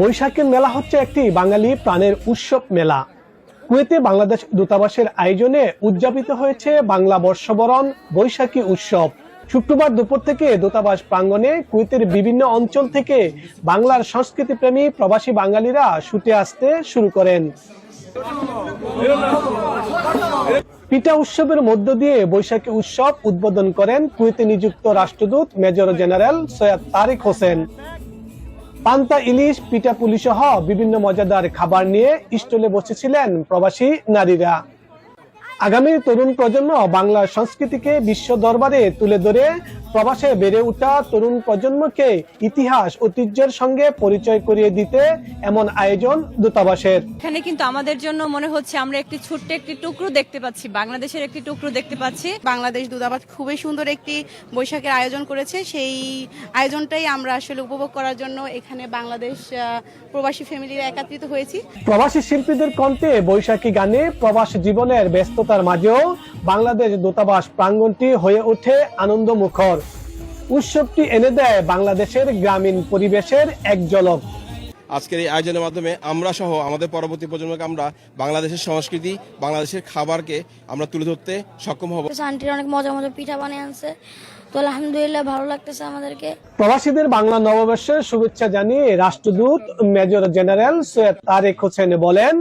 বৈশাখের মেলা হচ্ছে একটি বাঙালি প্রাণের উৎসব মেলা। কুয়েতে বাংলাদেশ দূতাবাসের আয়োজনে উদযাপিত হয়েছে বাংলা বর্ষবরণ বৈশাখী উৎসব। শুক্রবার দুপুর থেকে দূতাবাস প্রাঙ্গণে কুয়েতের বিভিন্ন অঞ্চল থেকে বাংলার সংস্কৃতি প্রেমী প্রবাসী বাঙালিরা ছুটে আসতে শুরু করেন। পিঠা উৎসবের মধ্য দিয়ে বৈশাখী উৎসব উদ্বোধন করেন কুয়েতে নিযুক্ত রাষ্ট্রদূত মেজর জেনারেল সৈয়দ তারিক হোসেন। পান্তা ইলিশ পিঠা পুলি সহ বিভিন্ন মজাদার খাবার নিয়ে স্টলে বসেছিলেন প্রবাসী নারীরা। আগামী তরুণ প্রজন্ম বাংলার সংস্কৃতিকে বিশ্ব দরবারে তুলে ধরে প্রবাসে বেড়ে ওঠা তরুণ প্রজন্মকে ইতিহাস ঐতিহ্যের সঙ্গে পরিচয় করিয়ে দিতে এমন আয়োজন দূতাবাসের। এখানে কিন্তু আমাদের জন্য মনে হচ্ছে আমরা একটি ছোট্ট একটি টুকরো দেখতে পাচ্ছি বাংলাদেশের একটি টুকরো দেখতে পাচ্ছি। বাংলাদেশ দূতাবাস খুবই সুন্দর একটি বৈশাখের আয়োজন করেছে সেই আয়োজনটাই আমরা আসলে উপভোগ করার জন্য এখানে বাংলাদেশ প্রবাসী ফ্যামিলিরা একত্রিত হয়েছি। প্রবাসী শিল্পীদের কণ্ঠে বৈশাখী গানে প্রবাস জীবনের ব্যস্ততার মাঝেও বাংলাদেশ দূতাবাস প্রাঙ্গণটি হয়ে ওঠে আনন্দমুখর। উৎসবটি এনে দেয় বাংলাদেশের গ্রামীণ পরিবেশের এক ঝলক। আজকের এই আয়োজনের মাধ্যমে আমরা সহ আমাদের পরবর্তী প্রজন্মকে আমরা বাংলাদেশের সংস্কৃতি বাংলাদেশের খাবারকে আমরা তুলে ধরতে সক্ষম হব। আন্টির অনেক মজা মজা পিঠা বানিয়ে আনছে। তো আলহামদুলিল্লাহ ভালো লাগতেছে আমাদেরকে। প্রবাসীদের বাংলা নববর্ষের শুভেচ্ছা জানিয়ে রাষ্ট্রদূত মেজর জেনারেল সৈয়দ তারেক হোসেন বলেন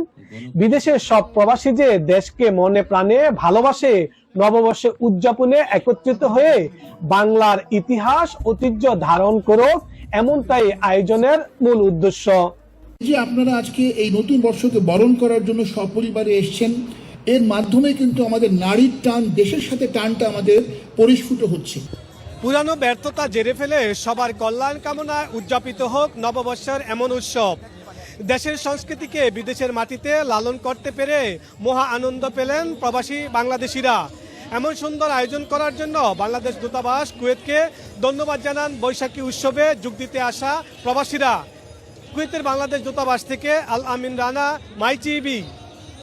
বিদেশের সব প্রবাসী যে দেশকে মনে প্রাণে ভালোবাসে নববর্ষে উদযাপনে একত্রিত হয়ে বাংলার ইতিহাস ঐতিহ্য ধারণ করুক এমনটাই আয়োজনের মূল উদ্দেশ্য। যে আপনারা আজকে এই নতুন বর্ষকে বরণ করার জন্য সপরিবারে এসছেন এর মাধ্যমে কিন্তু আমাদের নারীর টান দেশের সাথে টানটা আমাদের পরিস্ফুট হচ্ছে। পুরানো ব্যর্থতা জেরে ফেলে সবার কল্যাণ কামনায় উদযাপিত হোক নববর্ষের এমন উৎসব। দেশের সংস্কৃতিকে বিদেশের মাটিতে লালন করতে পেরে মহা আনন্দ পেলেন প্রবাসী বাংলাদেশিরা। এমন সুন্দর আয়োজন করার জন্য বাংলাদেশ দূতাবাস কুয়েতকে ধন্যবাদ জানান বৈশাখী উৎসবে যোগ দিতে আসা প্রবাসীরা। কুয়েতের বাংলাদেশ দূতাবাস থেকে আল আমিন রানা, মাই টিভি।